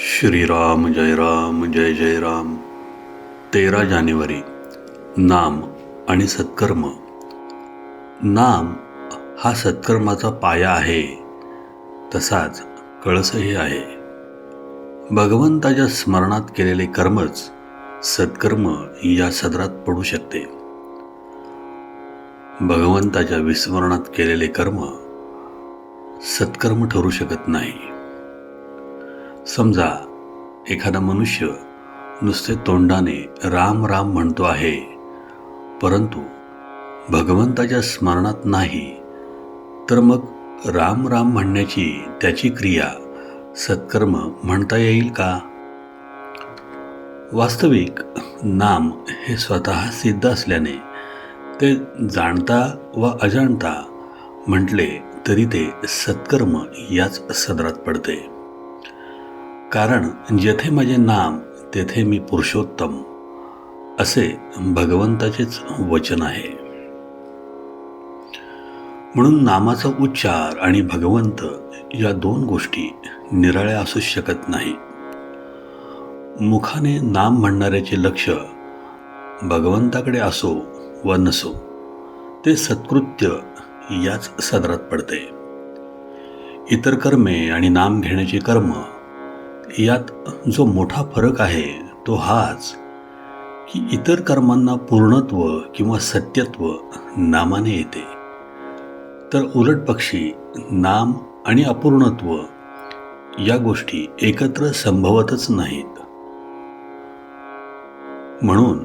श्रीराम जय राम जय जय राम. तेरा जानेवारी नाम आणि सत्कर्म. नाम हा सत्कर्माचा पाया आहे. तसाच कळसही आहे. भगवंताच्या स्मरणात केलेले कर्मच सत्कर्म या सदरात पडू शकते. भगवंताच्या विस्मरणात केलेले कर्म सत्कर्म ठरू शकत नाही. समजा एखादा मनुष्य नुसते तोंडाने राम राम म्हणतो आहे परंतु भगवंताच्या स्मरणात नाही तर मग राम राम म्हणण्याची त्याची क्रिया सत्कर्म म्हणता येईल का? वास्तविक नाम हे स्वतः सिद्ध असल्याने ते जाणता व अजाणता म्हटले तरी ते सत्कर्म याच सदरात पडते. कारण जेथे माझे नाम तेथे मी पुरुषोत्तम असे भगवंताचेच वचन आहे. म्हणून नामाचा उच्चार आणि भगवंत या दोन गोष्टी निराळ्या असू शकत नाही. मुखाने नाम म्हणणाऱ्याचे लक्ष भगवंताकडे असो व नसो ते सत्कृत्य याच सदरात पडते. इतर कर्मे आणि नाम घेण्याचे कर्म यात जो मोठा फरक आहे तो हाच की इतर कर्मांना पूर्णत्व किंवा सत्यत्व नामाने येते. तर उलट पक्षी नाम आणि अपूर्णत्व या गोष्टी एकत्र संभवतच नाहीत. म्हणून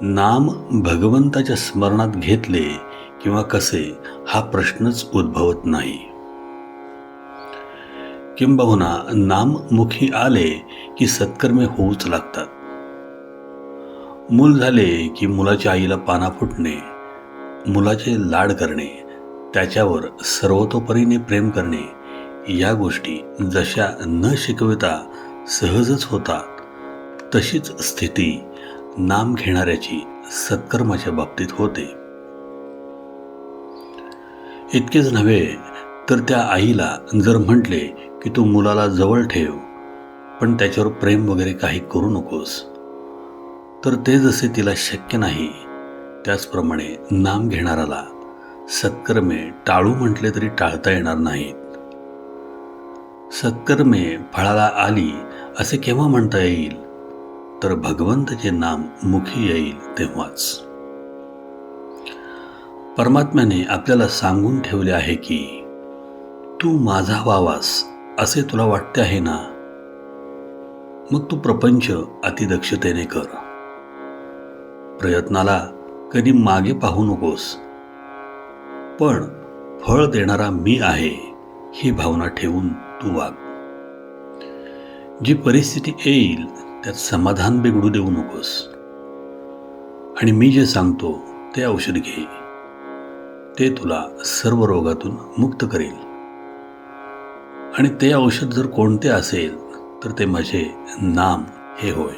नाम भगवंताच्या स्मरणात घेतले किंवा कसे हा प्रश्नच उद्भवत नाही. किंबहुना नाममुखी आले की सत्कर्मे होऊच लागतात. मूल झाले की मुलाच्या आईला पाना फुटणे मुलाचे लाड करणे त्याच्यावर सर्वतोपरीने प्रेम करणे या गोष्टी जशा न शिकविता सहजच होतात तशीच स्थिती नाम घेणाऱ्याची सत्कर्माच्या बाबतीत होते. इतकेच नव्हे तर त्या आईला जर म्हटले की तू मुलाला जवळ ठेव पण त्याच्यावर प्रेम वगैरे काही करू नकोस. तर ते जसे तिला शक्य नाही त्याचप्रमाणे नाम घेणाराला सत्कर्मे टाळू म्हटले तरी टाळता येणार नाहीत. सत्कर्मे फळाला आली असे केव्हा म्हणता येईल? तर भगवंताचे नाम मुखी येईल तेव्हाच. परमात्म्याने आपल्याला सांगून ठेवले आहे की तू माझा व्हावास असे तुला वाटते आहे ना? मग तू प्रपंच अतिदक्षतेने कर. प्रयत्नाला कधी मागे पाहू नकोस. पण फळ देणारा मी आहे ही भावना ठेवून तू वाग. जी परिस्थिती येईल त्यात समाधान बिघडू देऊ नकोस. आणि मी जे सांगतो ते औषध घे. ते तुला सर्व रोगातून मुक्त करेल. आणि ते औषध जर कोणते असेल तर ते माझे नाम हे होय.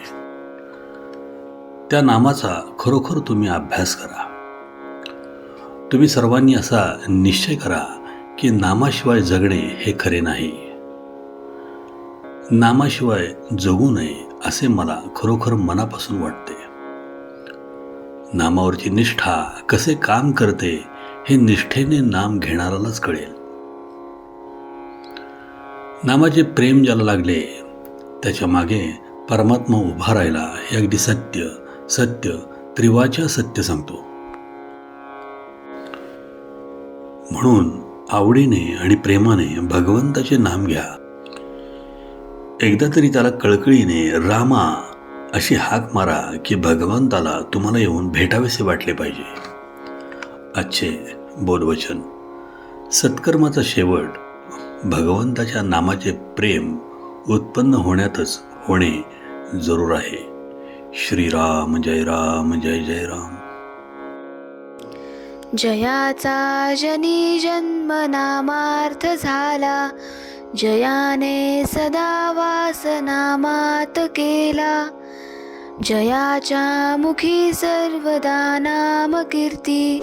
त्या नामाचा खरोखर तुम्ही अभ्यास करा. तुम्ही सर्वांनी असा निश्चय करा की नामाशिवाय जगणे हे खरे नाही. नामाशिवाय जगू नये असे मला खरोखर मनापासून वाटते. नामावरची निष्ठा कसे काम करते हे निष्ठेने नाम घेणारालाच कळेल. नामाचे प्रेम ज्याला लागले त्याच्यामागे परमात्मा उभा राहिला. हे अगदी सत्य सत्य त्रिवाच्या सत्य सांगतो. म्हणून आवडीने आणि प्रेमाने भगवंताचे नाम घ्या. एकदा तरी त्याला कळकळीने रामा अशी हाक मारा की भगवंताला तुम्हाला येऊन भेटावेसे वाटले पाहिजे. अच्छे बोधवचन सत्कर्माचा शेवट भगवंताच्या नामाचे प्रेम उत्पन्न होण्यातच होणे जरूर आहे. श्रीराम जय राम जय जय राम. जयाचा जनी जन्म नामार्थ झाला. जयाने सदा वास नामात केला. जयाच्या मुखी सर्वदा नाम कीर्ती